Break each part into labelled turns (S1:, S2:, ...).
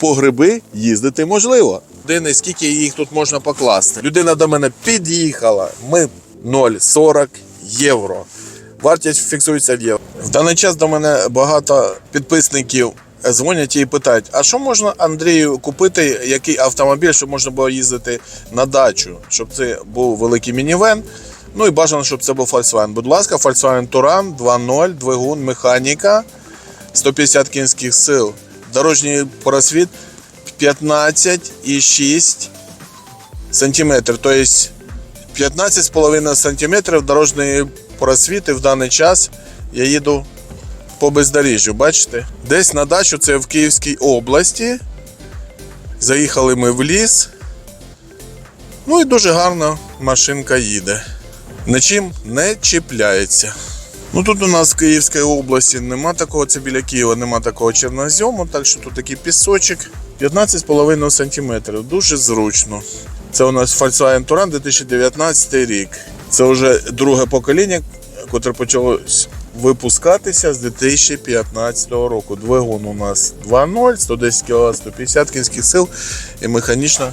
S1: по гриби їздити можливо. Людини, скільки їх тут можна покласти? Людина до мене під'їхала. Ми 0,40 євро. Вартість фіксується в євро. В даний час до мене багато підписників дзвонять і питають: а що можна Андрію купити, який автомобіль, щоб можна було їздити на дачу, щоб це був великий мінівен. Ну і бажано, щоб це був Volkswagen. Будь ласка, Volkswagen Touran 2.0, двигун, механіка, 150 кінських сил. Дорожній просвіт 15,6 сантиметрів. Тобто 15,5 сантиметрів дорожньої просвіти в даний час я їду по бездоріжжю. Бачите? Десь на дачу це в Київській області. Заїхали ми в ліс. Ну і дуже гарно машинка їде. Нічим не чіпляється. Ну тут у нас в Київській області нема такого, це біля Києва, нема такого чорнозьому, так що тут такий пісочок 15,5 см. Дуже зручно. Це у нас Volkswagen Touran 2019 рік. Це вже друге покоління, котре почало випускатися з 2015 року. Двигун у нас 2.0, 110 кВт, 150 кінських сил і механічна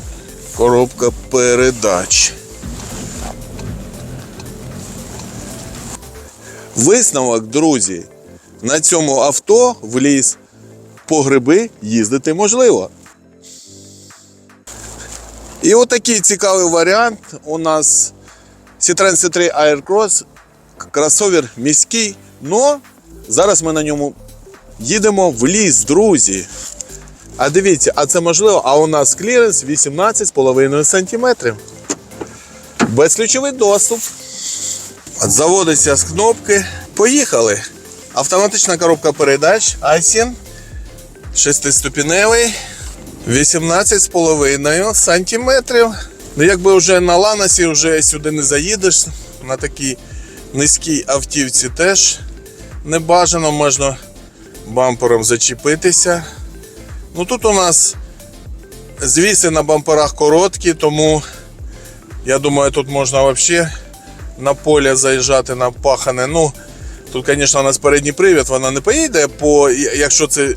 S1: коробка передач. Висновок, друзі, на цьому авто в ліс по гриби їздити можливо. І отакий цікавий варіант у нас Citroen C3 Aircross, кросовер міський, но зараз ми на ньому їдемо в ліс, друзі. А дивіться, а це можливо, а у нас кліренс 18,5 см. Безключовий доступ. Заводиться з кнопки. Поїхали. Автоматична коробка передач Айсін. Шестиступіневий. 18,5 сантиметрів. Ну, якби вже на Ланосі вже сюди не заїдеш. На такій низькій автівці теж не бажано, можна бампером зачепитися. Ну тут у нас звіси на бамперах короткі, тому я думаю, тут можна взагалі на поле заїжджати на пахане. Ну, тут, звісно, у нас передній привід, вона не поїде, по, якщо це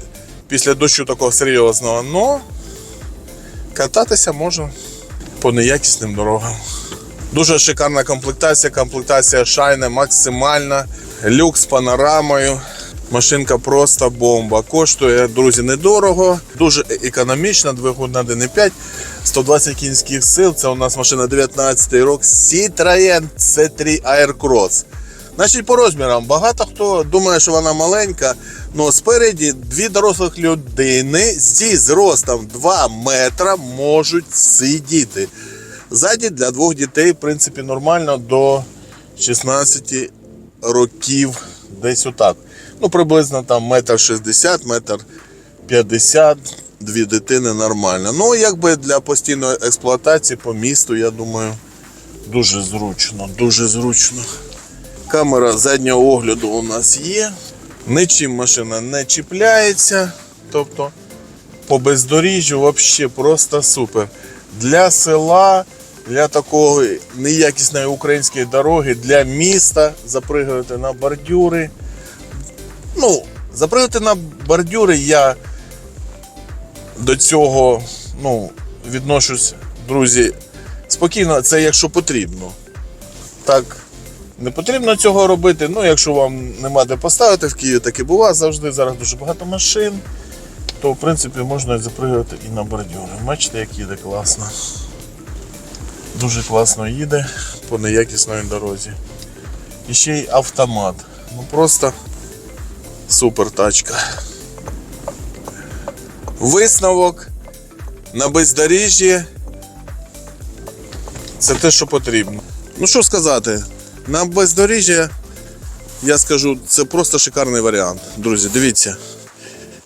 S1: після дощу такого серйозного. Но кататися можна по неякісним дорогам. Дуже шикарна комплектація, комплектація шайне максимальна, люк з панорамою. Машинка просто бомба. Коштує, друзі, недорого, дуже економічна, двигун на 1,5, 120 кінських сил. Це у нас машина 19 рік Citroen C3 Aircross. Значить, по розмірам багато хто думає, що вона маленька, але спереді дві дорослих людини зі зростом 2 метра можуть сидіти. Ззаді для двох дітей, в принципі, нормально до 16 років, десь отак. Ну, приблизно там метр 60, метр 50, дві дитини нормально. Ну, якби для постійної експлуатації по місту, я думаю, дуже зручно, дуже зручно. Камера заднього огляду у нас є. Нічим машина не чіпляється. Тобто по бездоріжжю взагалі просто супер. Для села, для такої неякісної української дороги, для міста запригувати на бордюри. Ну, запригати на бордюри я до цього ну, відношусь, друзі, спокійно, це якщо потрібно. Так, не потрібно цього робити. Ну, якщо вам нема де поставити в Києві, так і буває завжди. Зараз дуже багато машин, то в принципі можна запригати і на бордюри. Бачите, як їде класно. Дуже класно їде по неякісної дорозі. І ще й автомат. Ну просто супер тачка. Висновок на бездоріжжі. Це те, що потрібно. Ну що сказати, на бездоріжжя, я скажу, це просто шикарний варіант. Друзі, дивіться,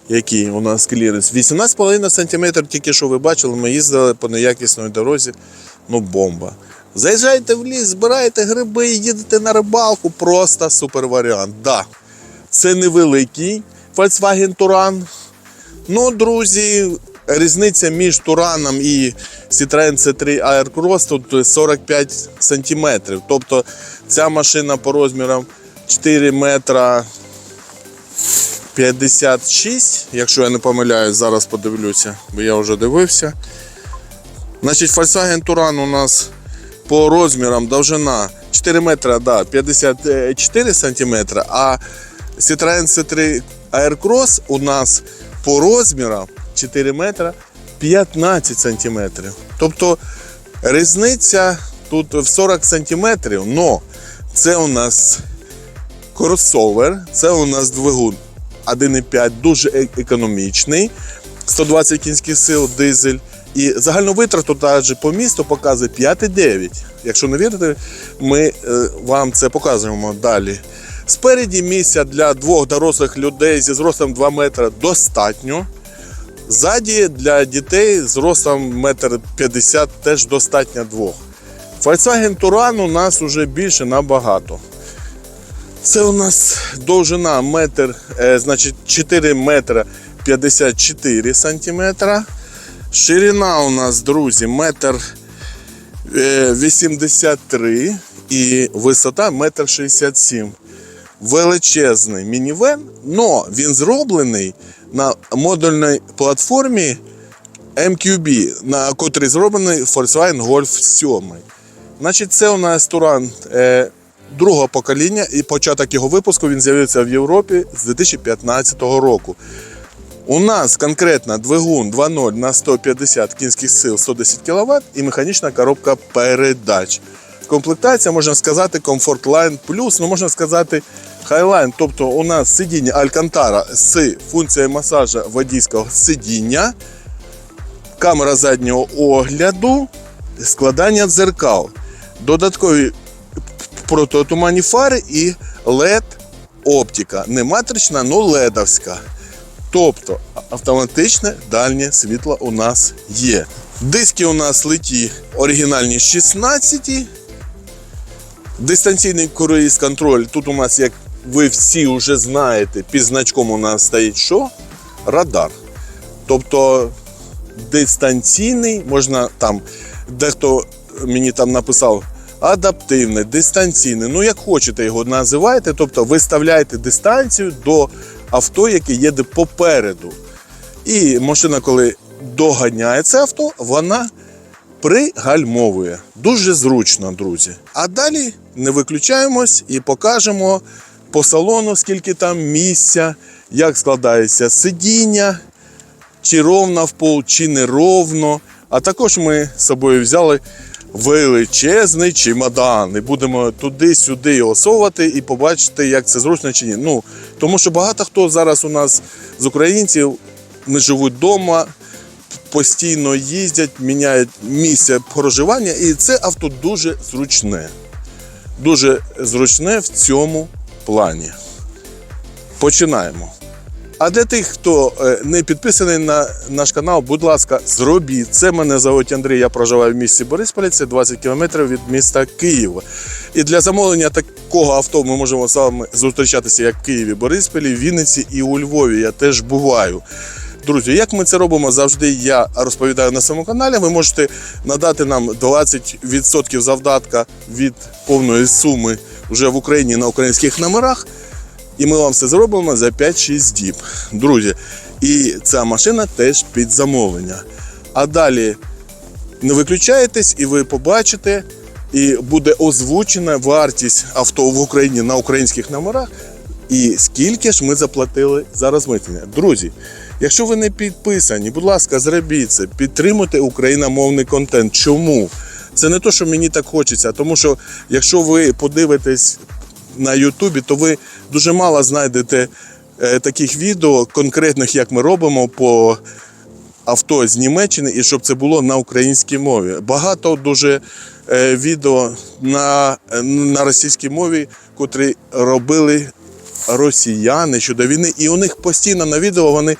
S1: який у нас кліренс. 18,5 см, тільки що ви бачили, ми їздили по неякісній дорозі. Ну, бомба. Заїжджайте в ліс, збирайте гриби, їдете на рибалку. Просто супер варіант. Да. Це невеликий Volkswagen Touran. Ну, друзі, різниця між Тураном і Citroen C3 Aircross тут 45 см. Тобто ця машина по розмірам 4 метра 56, якщо я не помиляюсь, зараз подивлюся, бо я вже дивився. Значить, Volkswagen Touran у нас по розмірам довжина 4 метра, да, 54 сантиметра, а Citroen C3 Aircross у нас по розмірам 4 метра 15 сантиметрів. Тобто різниця тут в 40 сантиметрів, но це у нас кросовер, це у нас двигун 1,5, дуже е- економічний, 120 кінських сил, дизель. І загальну витрату навіть по місту показує 5,9. Якщо не вірите, ми е, вам це показуємо далі. Спереді місця для двох дорослих людей зі зростом 2 метри достатньо. Ззаді для дітей з ростом 1,50 м теж достатньо двох. Volkswagen Touran у нас вже більше набагато. Це у нас довжина метр, е, значить 4 метра 54 сантиметра. Ширина у нас, друзі, метр е, 83 і висота метр 67. Величезний мінівен, но він зроблений на модульній платформі MQB, на котрій зроблений Volkswagen Golf 7. Значить, це у нас Туран е, другого покоління, і початок його випуску він з'явився в Європі з 2015 року. У нас конкретно двигун 2.0 на 150 кінських сил 110 кВт і механічна коробка передач. Комплектація, можна сказати, Comfort Line Plus, ну можна сказати Highline. Тобто у нас сидіння Alcantara з функцією масажа водійського сидіння, камера заднього огляду, складання дзеркал, додаткові протитуманні фари і LED оптика. Не матрична, але ледовська. Тобто автоматичне дальнє світло у нас є. Диски у нас литі оригінальні 16. Дистанційний круїз контроль. Тут у нас, як ви всі вже знаєте, під значком у нас стоїть що? Радар. Тобто дистанційний, можна там, дехто мені там написав адаптивний, дистанційний. Ну, як хочете його називайте, тобто виставляєте дистанцію до авто, яке їде попереду. І машина, коли доганяє це авто, вона пригальмовує. Дуже зручно, друзі. А далі не виключаємось і покажемо по салону, скільки там місця, як складається сидіння, чи ровно в пол, чи не ровно. А також ми з собою взяли величезний чемодан. І будемо туди-сюди його совати і побачити, як це зручно чи ні. Ну, тому що багато хто зараз у нас з українців не живуть вдома, постійно їздять, міняють місце проживання, і це авто дуже зручне. Дуже зручне в цьому плані. Починаємо. А для тих, хто е, не підписаний на наш канал, будь ласка, зробіть. Це мене звуть Андрій, я проживаю в місті Борисполі, це 20 кілометрів від міста Києва. І для замовлення такого авто ми можемо з вами зустрічатися як в Києві, Борисполі, Вінниці і у Львові. Я теж буваю. Друзі, як ми це робимо завжди, я розповідаю на своєму каналі. Ви можете надати нам 20% завдатка від повної суми вже в Україні на українських номерах. І ми вам все зробимо за 5-6 діб. Друзі, і ця машина теж під замовлення. А далі не виключаєтесь, і ви побачите, і буде озвучена вартість авто в Україні на українських номерах. І скільки ж ми заплатили за розмитнення. Друзі, якщо ви не підписані, будь ласка, зробіть це, підтримуйте україномовний контент. Чому? Це не то, що мені так хочеться, тому що якщо ви подивитесь на Ютубі, то ви дуже мало знайдете е, таких відео конкретних, як ми робимо по авто з Німеччини, і щоб це було на українській мові. Багато дуже е, відео на, на російській мові, котрі робили росіяни щодо війни, і у них постійно на відео вони.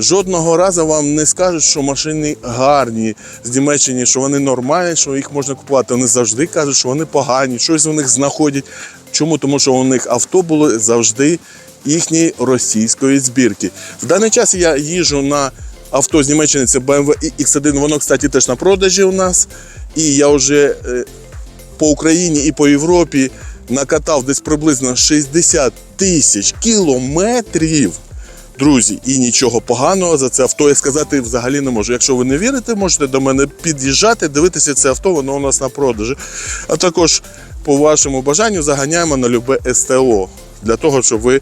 S1: Жодного разу вам не скажуть, що машини гарні з Німеччини, що вони нормальні, що їх можна купувати. Вони завжди кажуть, що вони погані, щось у них знаходять. Чому? Тому що у них авто було завжди їхньої російської збірки. В даний час я їжджу на авто з Німеччини, це BMW X1, воно, кстати, теж на продажі у нас. І я вже е, по Україні і по Європі накатав десь приблизно 60 тисяч кілометрів. Друзі, і нічого поганого за це авто я сказати взагалі не можу. Якщо ви не вірите, можете до мене під'їжджати, дивитися це авто, воно у нас на продажі. А також по вашому бажанню заганяємо на любе СТО для того, щоб ви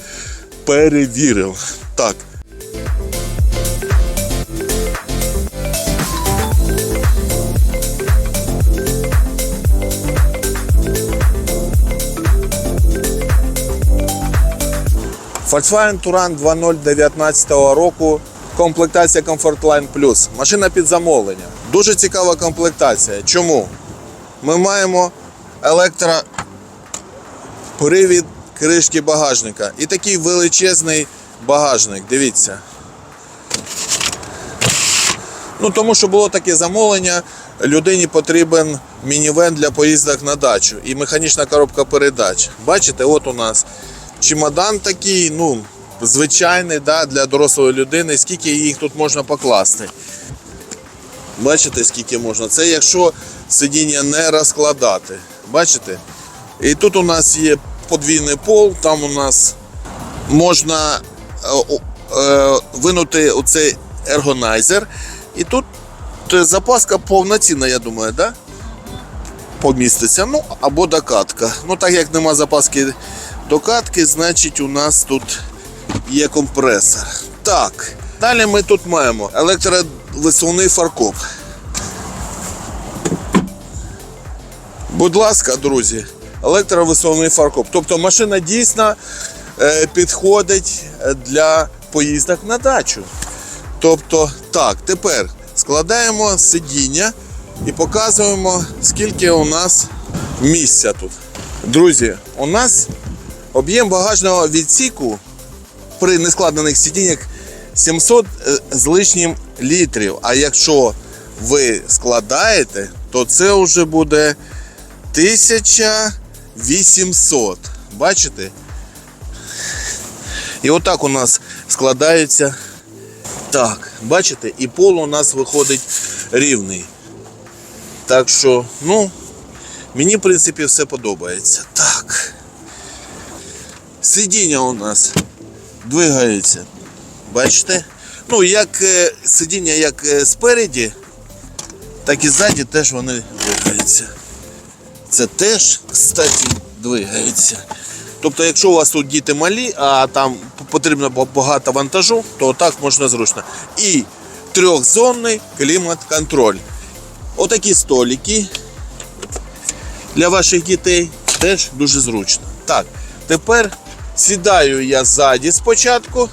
S1: перевірили. Так. Volkswagen Touran 2019 року. Комплектація Comfortline Plus. Машина під замовлення. Дуже цікава комплектація. Чому? Ми маємо електропривід кришки багажника. І такий величезний багажник. Дивіться. Ну, тому що було таке замовлення, людині потрібен мінівен для поїздок на дачу і механічна коробка передач. Бачите, от у нас чемодан такий, ну, звичайний да, для дорослої людини, скільки їх тут можна покласти. Бачите, скільки можна? Це якщо сидіння не розкладати. Бачите? І тут у нас є подвійний пол, там у нас можна е, е, винути оцей ергонайзер. І тут е, запаска повноцінна, я думаю, да? поміститься. Ну, або докатка. Ну, так як нема запаски докатки, значить у нас тут є компресор. Так. Далі ми тут маємо електровисувний фаркоп. Будь ласка, друзі, електровисувний фаркоп. Тобто машина дійсно е, підходить для поїздок на дачу. Тобто, так, тепер складаємо сидіння і показуємо, скільки у нас місця тут. Друзі, у нас об'єм багажного відсіку при нескладених сидіннях 700 е, з лишнім літрів. А якщо ви складаєте, то це вже буде 1800. Бачите? І отак у нас складається. Так, бачите, і пол у нас виходить рівний. Так що, ну, мені, в принципі, все подобається. Так. Сидіння у нас двигається. Бачите? Ну, як е, сидіння як е, спереді, так і ззаді теж вони двигаються. Це теж, кстати, двигається. Тобто, якщо у вас тут діти малі, а там потрібно багато вантажу, то так можна зручно. І трьохзонний клімат-контроль. Отакі столики для ваших дітей теж дуже зручно. Так, тепер сідаю я ззаді спочатку.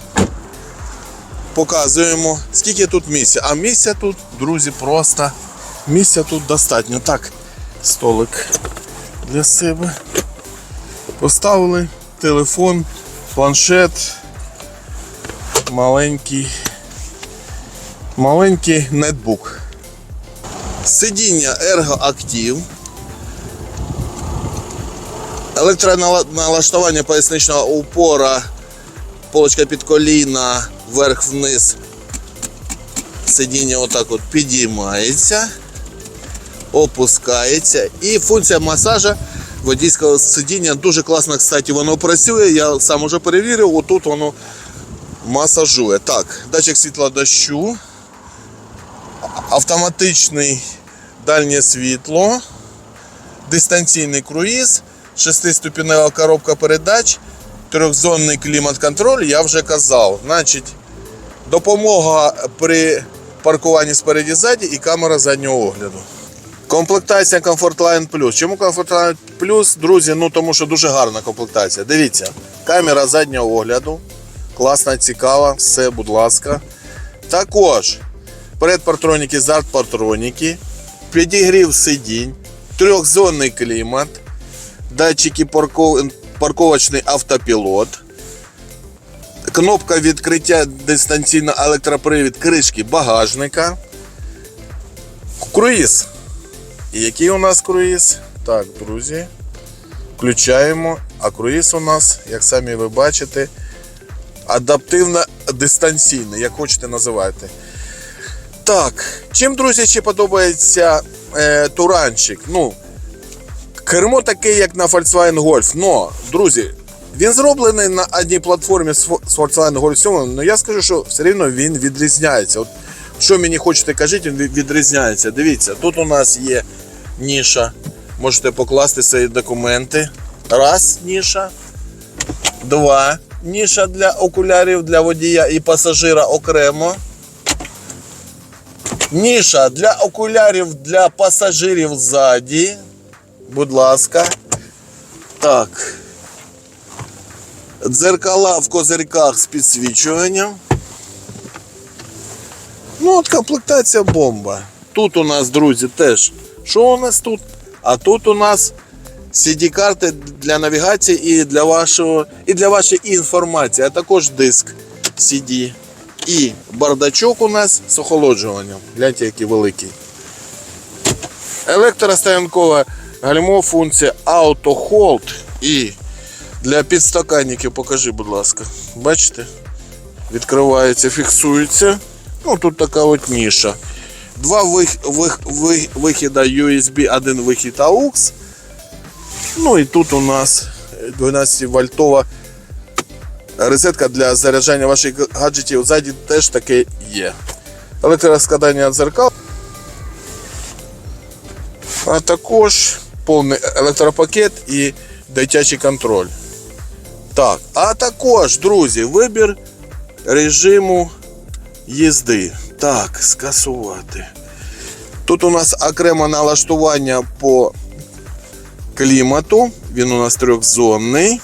S1: Показуємо, скільки тут місця. А місця тут, друзі, просто місця тут достатньо. Так, столик для себе. Поставили телефон, планшет, маленький, маленький нетбук. Сидіння Ergo Active. Електроналаштування поясничного упора, полочка під коліна, вверх-вниз. Сидіння отак от підіймається, опускається. І функція масажа водійського сидіння дуже класно, кстати, воно працює. Я сам уже перевірив, отут воно масажує. Так, датчик світла дощу, автоматичний дальнє світло, дистанційний круїз, шестиступінева коробка передач, трьохзонний клімат-контроль, я вже казав. Значить, допомога при паркуванні спереді ззаді і камера заднього огляду. Комплектація Comfortline Plus. Чому Comfortline Plus, друзі? Ну тому що дуже гарна комплектація. Дивіться, камера заднього огляду. Класна, цікава, все, будь ласка. Також передпартроніки, зад-партроніки, підігрів сидінь, трьохзонний клімат, датчики парков... парковочний автопілот, кнопка відкриття дистанційно електропривід кришки багажника, круїз. І який у нас круїз? Так, друзі. Включаємо. А круїз у нас, як самі ви бачите, адаптивно дистанційний, як хочете називати. Так, чим, друзі, ще подобається е, туранчик? Ну, кермо таке, як на Volkswagen Golf. Но, друзі, Він зроблений на одній платформі з Volkswagen Golf 7, але я скажу, що все рівно він відрізняється. От, що мені хочете кажіть, він відрізняється. Дивіться, тут у нас є ніша. Можете покласти свої документи. Раз ніша. Два. Ніша для окулярів для водія і пасажира окремо. Ніша для окулярів для пасажирів ззаді. Будь ласка. Так. Дзеркала в козирьках з підсвічуванням. Ну, от комплектація бомба. Тут у нас, друзі, теж. Що у нас тут? А тут у нас CD-карти для навігації і для вашого і для вашої інформації, а також диск CD. І бардачок у нас з охолоджуванням. Гляньте, який великий. Електростоянкова гальмо функція Auto Hold і для підстаканників покажи, будь ласка. Бачите? Відкривається, фіксується. Ну, тут така от ніша. Два вих, вих, вих, вихіда USB, один вихід AUX. Ну і тут у нас 12 вольтова розетка для заряджання ваших гаджетів. Ззаді теж таке є. Електроскладання дзеркал. А також повний електропакет і дитячий контроль. Так, а також, друзі, вибір режиму їзди. Так, скасувати. Тут у нас окреме налаштування по клімату. Він у нас трьохзонний.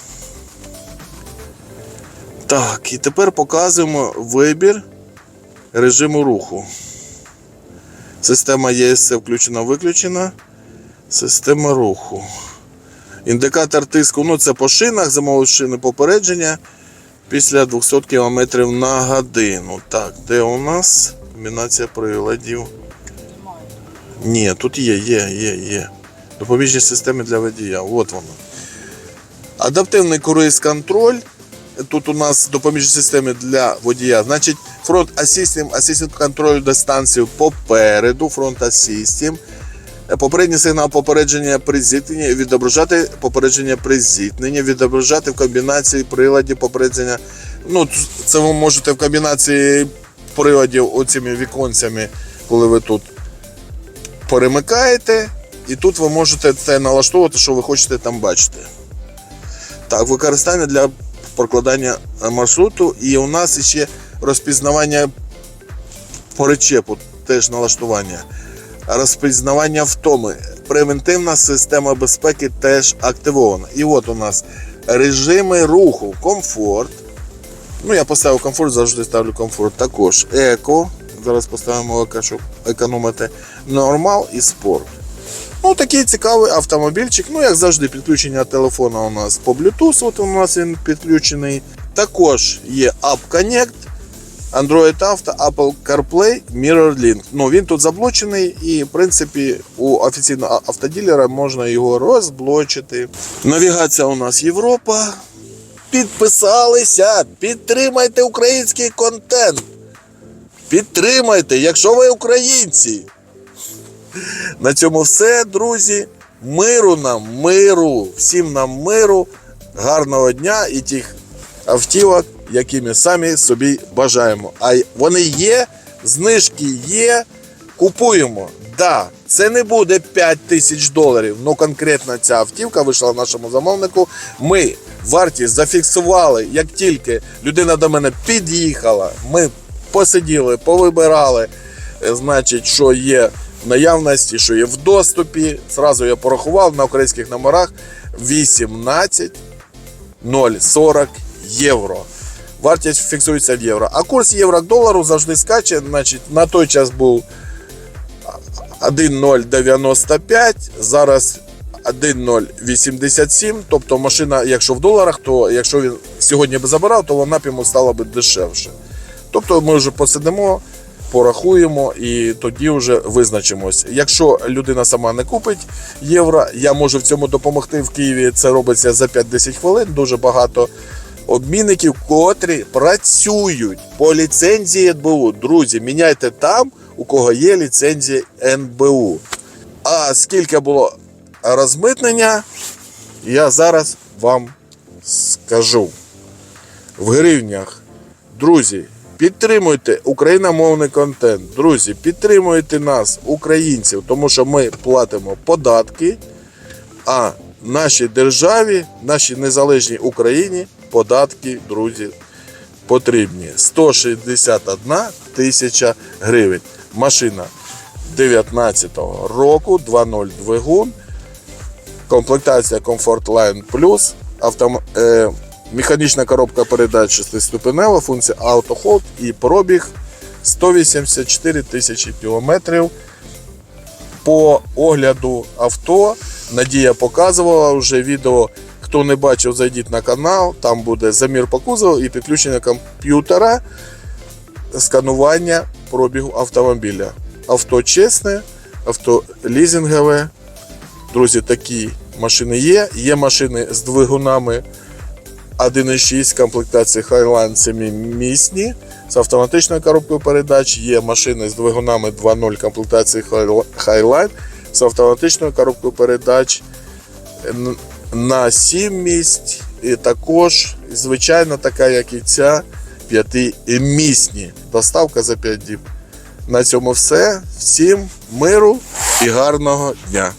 S1: Так, і тепер показуємо вибір режиму руху. Система ЄСЦ включена-виключена. Система руху. Індикатор тиску, ну це по шинах, замовив шини попередження після 200 км на годину. Так, де у нас комбінація приладів? Ні, тут є, є, є, є. Допоміжні системи для водія. От воно. Адаптивний круїз контроль. Тут у нас допоміжні системи для водія. Значить, фронт асістім, асістент контролю дистанцію попереду, фронт асістім. Попередній сигнал попередження при зіткненні, відображати попередження при зіткненні, відображати в комбінації приладів попередження. Ну, це ви можете в комбінації приладів оцими віконцями, коли ви тут перемикаєте, і тут ви можете це налаштовувати, що ви хочете там бачити. Так, використання для прокладання маршруту. І у нас ще розпізнавання перечепу, теж налаштування. Розпізнавання втоми. Превентивна система безпеки теж активована. І от у нас режими руху, комфорт. Ну, я поставив комфорт, завжди ставлю комфорт. Також еко. Зараз поставимо еко, щоб економити. Нормал і спорт. Ну, такий цікавий автомобільчик. Ну, як завжди, підключення телефона у нас по Bluetooth. От у нас він підключений. Також є App Connect, Android Auto, Apple CarPlay, MirrorLink. Ну, він тут заблочений і, в принципі, у офіційного автоділера можна його розблочити. Навігація у нас Європа. Підписалися, підтримайте український контент. Підтримайте, якщо ви українці. На цьому все, друзі. Миру нам, миру, всім нам миру, гарного дня і тих автівок, які ми самі собі бажаємо. А вони є, знижки є, купуємо. Да, це не буде 5 тисяч доларів. Ну конкретно ця автівка вийшла нашому замовнику. Ми вартість зафіксували, як тільки людина до мене під'їхала, ми посиділи, повибирали, е, значить, що є в наявності, що є в доступі. Зразу я порахував на українських номерах 18 0,40 євро. Вартість фіксується в євро. А курс євро к долару завжди скаче. Значить, на той час був 1,095, зараз 1,087. Тобто машина, якщо в доларах, то якщо він сьогодні би забирав, то вона б йому стала би дешевше. Тобто ми вже посидимо, порахуємо і тоді вже визначимось. Якщо людина сама не купить євро, я можу в цьому допомогти в Києві. Це робиться за 5-10 хвилин. Дуже багато обмінників, котрі працюють по ліцензії НБУ. Друзі, міняйте там, у кого є ліцензія НБУ. А скільки було розмитнення, я зараз вам скажу в гривнях. Друзі, підтримуйте україномовний контент. Друзі, підтримуйте нас, українців, тому що ми платимо податки, а нашій державі, нашій незалежній Україні податки, друзі, потрібні. 161 тисяча гривень. Машина 19-го року, 2.0 двигун, комплектація Comfort Line Plus, автом... е... механічна коробка передач 6-ступенева, функція Auto Hold і пробіг 184 тисячі кілометрів. По огляду авто Надія показувала вже відео. Хто не бачив, зайдіть на канал, там буде замір по кузову і підключення комп'ютера, сканування пробігу автомобіля. Авто чесне, авто лізингове. Друзі, такі машини є. Є машини з двигунами 1.6 комплектації Highline семимісні з автоматичною коробкою передач. Є машини з двигунами 2.0 комплектації Highline з автоматичною коробкою передач на 7 місць. І також, звичайно, така, як і ця, п'ятимісні. Доставка за 5 діб. На цьому все. Всім миру і гарного дня.